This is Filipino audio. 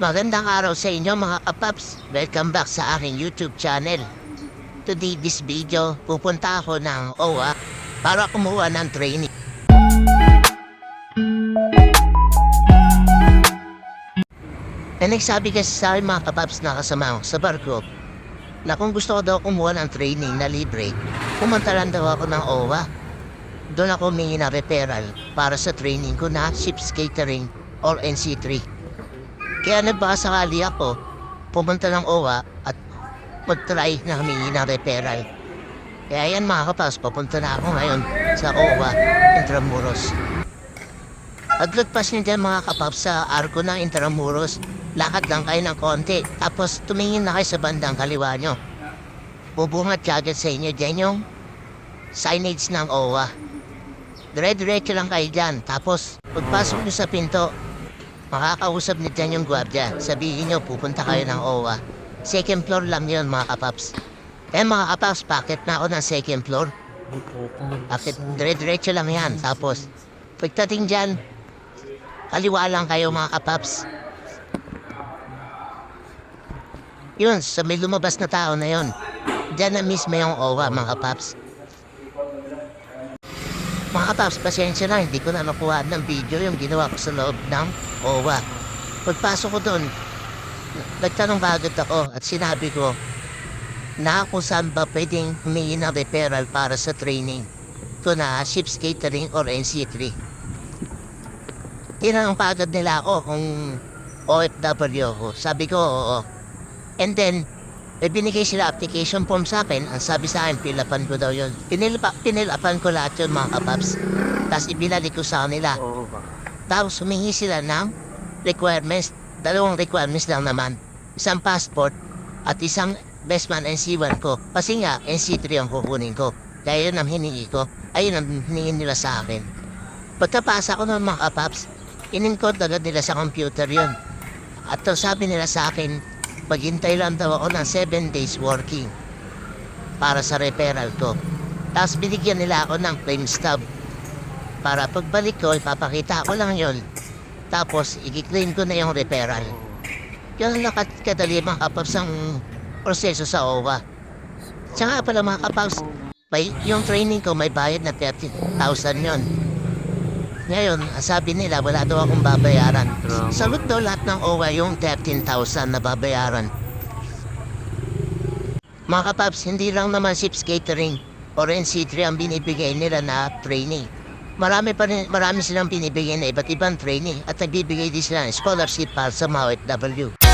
Magandang araw sa inyo mga kapaps. Welcome back sa aking YouTube channel. Today this video, pupunta ako ng OWA para kumuha ng training. Eh nagsabi kasi sa akin mga kapaps na kasama ko sa barko na kung gusto ko daw kumuha ng training na libre, pumunta lang daw ako ng OWA. Doon ako humingi ng referral para sa training ko na Ships Catering or NC3. Kaya nagbakasakali ako, pumunta ng OWA at mag-try na humingi ng referral. Kaya yan mga kapas, papunta na ako ngayon sa OWA Intramuros. Paglagpas niyo dyan mga kapaps sa arko ng Intramuros, lakad lang kayo ng konti, tapos tumingin na kayo sa bandang kaliwa nyo. Bubungat kagad sa inyo dyan yung signage ng OWA. Dire-diretso lang kayo dyan, tapos pagpasok nyo sa pinto, makakausap niyo dyan yung gwardiya. Sabihin nyo, pupunta kayo ng OWA. Second floor lang yun mga kapaps. Eh mga kapaps, bakit na ako ng second floor? Bakit dire-diretso lang yan. Tapos, pagdating dyan, kaliwa lang kayo mga kapaps. Yun, sa may lumabas na tao na yun. Diyan na mismo yung OWA mga kapaps. Mga kapaps, pasensya na, hindi ko na nakuha ng video yung ginawa ko sa loob ng OWA. Pagpasok ko doon, nagtanong bagad ako at sinabi ko na kung saan ba pwedeng humingi ng referral para sa training ko na Ships Catering or NC3. Tinanong pa agad nila ako kung OFW ako. Sabi ko, oo. And then, may binigay sila application form sa akin. Ang sabi sa akin, pilapan ko daw yun. Pinilapa, pinilapan ko lahat yun mga kapaps. Tapos ibinalik ko sa kanila. Oo ba? Tapos humingi sila ng requirements. Dalawang requirements lang naman. Isang passport at isang bestman NC1 ko. Kasi nga, NC3 ang kukunin ko. Kaya yun ang hiningi ko. Ayun ang hiningi nila sa akin. Pagkapasa ko ng mga kapaps, in-encode agad nila sa computer yun. At sabi nila sa akin, maghintay lang daw ako ng 7 days working para sa referral ko. Tapos binigyan nila ako ng claim stub para pagbalik ko, ipapakita ko lang yon. Tapos, i-claim ko na yung referral. Yun lang kat- kadali mga kapaps ang proseso sa OWA. Tsaka pala mga kapaps, may, yung training ko may bayad na 30,000 yon. Ngayon, sabi nila wala daw akong babayaran. Drama. Sagot daw lahat ng OWA yung 13,000 na babayaran. Mga kapaps, hindi lang naman Ships Catering or NC3 ang binibigay nila na training. Marami pa rin, marami silang binibigay na iba't ibang training at nagbibigay din sila ng scholarship para sa mga OFW.